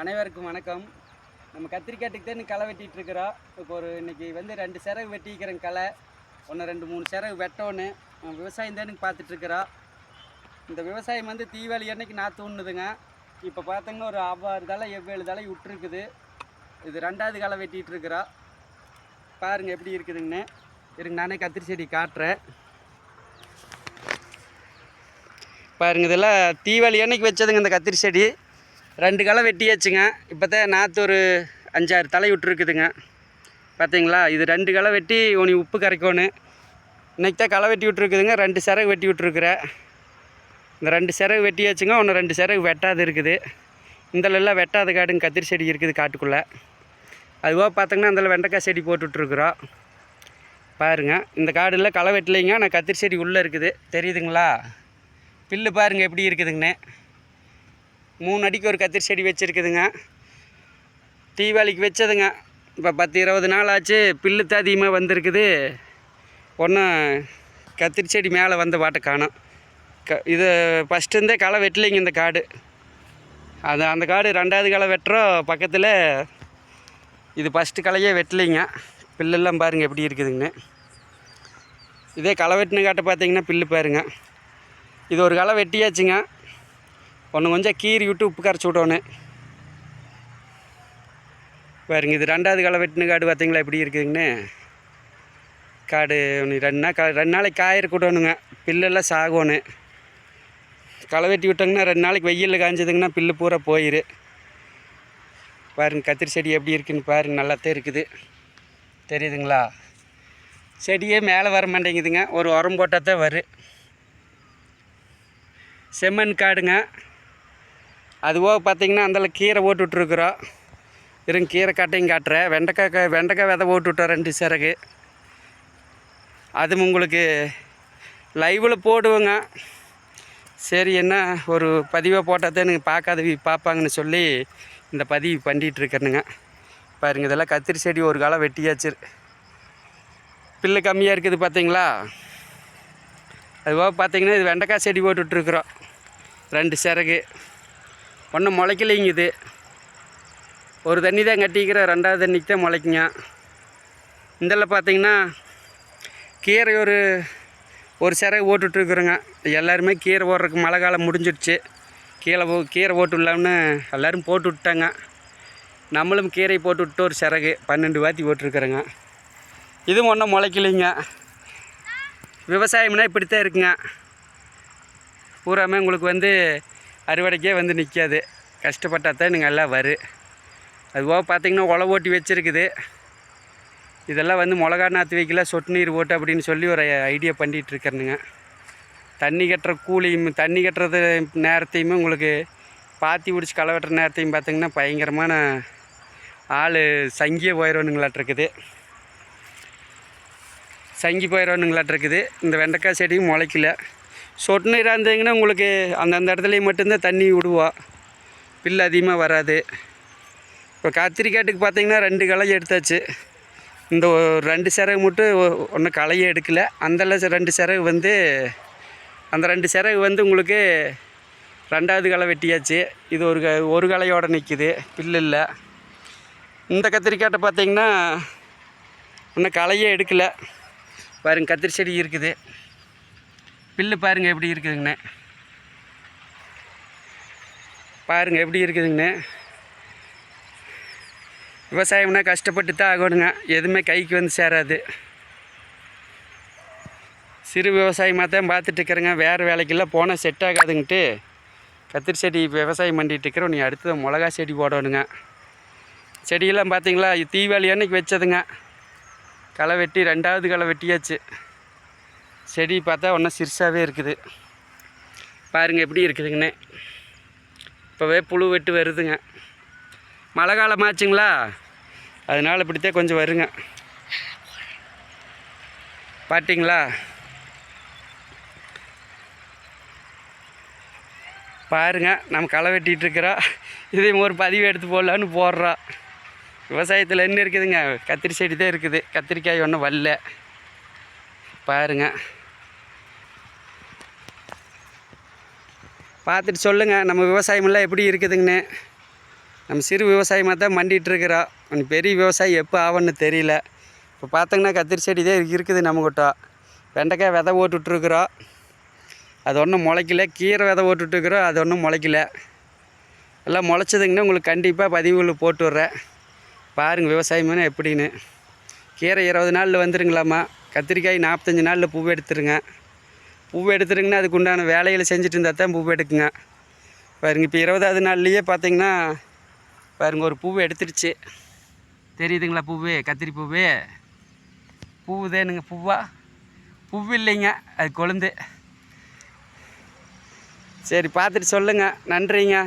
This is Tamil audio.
அனைவருக்கும் வணக்கம். நம்ம கத்திரிக்காட்டுக்கு தான் களை வெட்டிகிட்ருக்குறோம் இப்போ ஒரு இன்னைக்கு வந்து ரெண்டு சிறகு வெட்டிக்கிறேன் களை. ஒன்று ரெண்டு மூணு சிறகு வெட்டோன்னு விவசாயம் தான் பார்த்துட்ருக்குறோம் இந்த விவசாயம் வந்து தீவாளி அன்னைக்கு நாற்று ஊன்னுதுங்க இப்போ பார்த்தீங்கன்னா ஒரு ஆறு தலை எவ்வேழு தலை விட்டுருக்குது இது ரெண்டாவது களை வெட்டிகிட்ருக்குறோம் பாருங்கள் எப்படி இருக்குதுங்கண்ணே இருங்க நானே கத்திரி செடி காட்டுறேன். பாருங்க இதெல்லாம் தீவாளி அன்னைக்கு வச்சதுங்க இந்த கத்திரி செடி. ரெண்டு களை வெட்டியாச்சுங்க. இப்போ தான் நாற்று ஒரு அஞ்சாறு தலை விட்டுருக்குதுங்க பார்த்தீங்களா இது ரெண்டு களை வெட்டி உனி உப்பு கரைக்கணும் இன்னைக்கு தான் களை வெட்டி விட்ருக்குதுங்க ரெண்டு சிறகு வெட்டி விட்ருக்குறேன் இந்த ரெண்டு சிறகு வெட்டியாச்சுங்க. ஒன்று ரெண்டு சிறகு வெட்டாது இருக்குது. இந்தலெல்லாம் வெட்டாத காடுங்க. கத்திரி செடி இருக்குது காட்டுக்குள்ளே. அதுவாக பார்த்தோங்கன்னா அதில் வெண்டைக்காய் செடி போட்டு விட்ருக்குறோம் பாருங்க. இந்த காடில் களை வெட்டலைங்க. ஆனால் கத்திரி செடி உள்ளே இருக்குது. தெரியுதுங்களா? பில்லு பாருங்க எப்படி இருக்குதுங்கண்ணே மூணு அடிக்கு ஒரு கத்திரி செடி வச்சுருக்குதுங்க. தீபாவளிக்கு வச்சதுங்க. இப்போ பத்து இருபது நாள் ஆச்சு பில்லு தான் அதிகமாக வந்திருக்குது. ஒன்றும் கத்திரி செடி மேலே வந்த பாட்டை காணும். க இது ஃபஸ்ட்டு இருந்தே களை வெட்டலைங்க இந்த காடு. அது அந்த காடு ரெண்டாவது களை வெட்டுறோம் பக்கத்தில் இது ஃபஸ்ட்டு களையே வெட்டலைங்க. பில்லெல்லாம் பாருங்கள் எப்படி இருக்குதுங்கன்னு இதே களை வெட்டின காட்டை பார்த்தீங்கன்னா பில்லு பாருங்க. இது ஒரு களை வெட்டியாச்சுங்க. ஒன்று கொஞ்சம் கீறி விட்டு உப்பு கரைச்சி விட்டோன்னு. பாருங்க இது ரெண்டாவது களை வெட்டின காடு பார்த்தீங்களா? எப்படி இருக்குதுங்கண்ணே காடு ஒன்று ரெண்டு நாள் கா ரெண்டு நாளைக்கு காயிற கூட்டணுங்க. பில்லெல்லாம் சாகணும் களை வெட்டி விட்டோங்கன்னா ரெண்டு நாளைக்கு வெயிலில் காஞ்சதுங்கன்னா பில்லு பூரா போயிரு. பாருங்க கத்திரி செடி எப்படி இருக்குன்னு பாருங்க நல்லாத்தான் இருக்குது. தெரியுதுங்களா? செடியே மேலே வர மாட்டேங்குதுங்க. ஒரு உரம் போட்டால் தான் வரும் செம்மண் காடுங்க. அதுபோக பார்த்தீங்கன்னா அந்தளவு கீரை போட்டு வெறும் இருங்க கீரை காட்டையும் காட்டுறேன். வெண்டைக்காய் க- வெண்டைக்காய் விதை போட்டுவிட்டோம் ரெண்டு சிறகு. அதுவும் உங்களுக்கு லைவில் போடுவேங்க. சரி என்ன ஒரு பதிவாக போட்டால் தான் எனக்கு பார்ப்பாங்கன்னு சொல்லி இந்த பதிவு பண்ணிகிட்ருக்கேனுங்க பாருங்கள் பாருங்க இதெல்லாம் கத்திரி செடி ஒரு காலம் வெட்டியாச்சு. பில்லு கம்மியாக இருக்குது பார்த்தீங்களா? அதுபோக பார்த்தீங்கன்னா இது வெண்டைக்காய் செடி போட்டுட்ருக்குறோம். ரெண்டு சிறகு. ஒன்றும் முளைக்கலைங்க இது. ஒரு தண்ணி தான் கட்டிக்கிற ரெண்டாவது தண்ணிக்கு தான் முளைக்குங்க. இதில் பார்த்தீங்கன்னா கீரை ஒரு ஒரு சிறகு ஓட்டுட்ருக்குறோங்க எல்லாருமே கீரை ஓடுறதுக்கு மழை காலம் முடிஞ்சிடுச்சு. கீழே போ கீரை ஓட்டு விடலாம்னு எல்லோரும் போட்டு விட்டாங்க நம்மளும் கீரை போட்டு விட்டு ஒரு சிறகு பன்னெண்டு வாத்தி ஓட்டிருக்குறோங்க இதுவும் ஒன்றும் முளைக்கலைங்க. விவசாயம்னா இப்படித்தான் இருக்குங்க. பூராமே உங்களுக்கு வந்து அறுவடைக்கே வந்து நிற்காது. கஷ்டப்பட்டால் தான் நீங்கள் எல்லாம் வரும் அதுபோக பார்த்தீங்கன்னா உழவு ஓட்டி வச்சுருக்குது. இதெல்லாம் வந்து மிளகா நாற்று வைக்கல சொட்டு நீர் ஓட்டு அப்படின்னு சொல்லி ஒரு ஐடியா பண்ணிகிட்ருக்கனுங்க தண்ணி கட்டுற கூலியும் தண்ணி கட்டுறது நேரத்தையுமே உங்களுக்கு பாத்தி பிடிச்சி களை வெட்டுற நேரத்தையும் பார்த்தீங்கன்னா பயங்கரமான ஆள் சங்கியே போயிடணுங்களாட்டிருக்குது சங்கி போயிடணுங்களாட்டிருக்குது இந்த வெண்டைக்காய் செடியும் முளைக்கல. சொட்டு நீராக இருந்தீங்கன்னா உங்களுக்கு அந்தந்த இடத்துலையும் மட்டும்தான் தண்ணி விடுவோம் பில்லு அதிகமாக வராது. இப்போ கத்திரிக்காட்டுக்கு பார்த்தீங்கன்னா ரெண்டு களை எடுத்தாச்சு. இந்த ஒரு ரெண்டு சிறகு மட்டும் ஒன்றும் களையே எடுக்கல. அந்த ரெண்டு சிறகு வந்து அந்த ரெண்டு சிறகு வந்து உங்களுக்கு ரெண்டாவது களை வெட்டியாச்சு. இது ஒரு க ஒரு களையோடு நிற்கிது பில்லு இல்லை. இந்த கத்திரிக்காட்டை பார்த்தீங்கன்னா இன்னும் களையே எடுக்கலை. பாருங்க கத்திரி செடி இருக்குது. பில்லு பாருங்கள் எப்படி இருக்குதுங்கண்ணே. பாருங்கள் எப்படி இருக்குதுங்கண்ணே. விவசாயம்னா கஷ்டப்பட்டு தான் ஆகணுங்க. எதுவுமே கைக்கு வந்து சேராது. சிறு விவசாயமாக தான் பார்த்துட்ருக்குறேங்க வேறு வேலைக்கெல்லாம் போனால் செட் ஆகாதுன்ட்டு கத்திரி செடி விவசாயம் பண்ணிகிட்ருக்குறோம் இருக்கிறோம். நீ அடுத்தது மிளகா செடி போடணுங்க. செடியெல்லாம் பார்த்தீங்களா? தீவாளி தீபாவளி அன்னைக்கு வச்சதுங்க. களை வெட்டி ரெண்டாவது களை வெட்டியாச்சு. செடி பார்த்தா ஒன்றும் சிறுசாகவே இருக்குது. பாருங்கள் எப்படி இருக்குதுங்கண்ணே இப்போவே புழு வெட்டு வருதுங்க. மழை காலம் ஆச்சுங்களா? அதனால் இப்படித்தான் கொஞ்சம் வருங்க. பார்த்தீங்களா பாருங்க நம்ம களை வெட்டிகிட்டுருக்குறோம் இதையும் ஒரு பதிவு எடுத்து போடலான்னு போடுறோம் விவசாயத்தில் என்ன இருக்குதுங்க? கத்திரி செடி தான் இருக்குது. கத்திரிக்காய் ஒன்றும் வரல. பாருங்க. பார்த்துட்டு சொல்லுங்கள் நம்ம விவசாயமெல்லாம் எப்படி இருக்குதுங்கன்னு. நம்ம சிறு விவசாயமாக தான் மண்டிகிட்டுருக்குறோம் பெரிய விவசாயி எப்போ ஆகும்னு தெரியல. இப்போ பார்த்தோங்கன்னா கத்திரி செடி தான் இருக்குது நம்மக்கிட்ட வெண்டைக்காய் விதை ஓட்டுட்ருக்குறோம் அது ஒன்றும் முளைக்கல. கீரை விதை ஓட்டுட்ருக்குறோம் அது ஒன்றும் முளைக்கல. எல்லாம் முளைச்சதுங்கன்னா உங்களுக்கு கண்டிப்பாக பதிவுகள் போட்டு விட்றேன். பாருங்கள் விவசாயம்னா எப்படின்னு. கீரை இருபது நாளில் வந்துடுங்களாம்மா கத்திரிக்காய் நாற்பத்தஞ்சு நாளில் பூவை எடுத்துருங்க. பூவை எடுத்துருங்கன்னா அதுக்கு உண்டான வேலைகளை செஞ்சுட்டு இருந்தால் தான் பூவை எடுக்குங்க. பாருங்க இப்போ இருபதாவது நாள்லேயே பார்த்தீங்கன்னா பாருங்க ஒரு பூவை எடுத்துருச்சு. தெரியுதுங்களா பூவு கத்திரி பூவு? பூவு தேனுங்க பூவா? பூவு இல்லைங்க அது கொழுந்து. சரி பார்த்துட்டு சொல்லுங்கள் நன்றிங்க.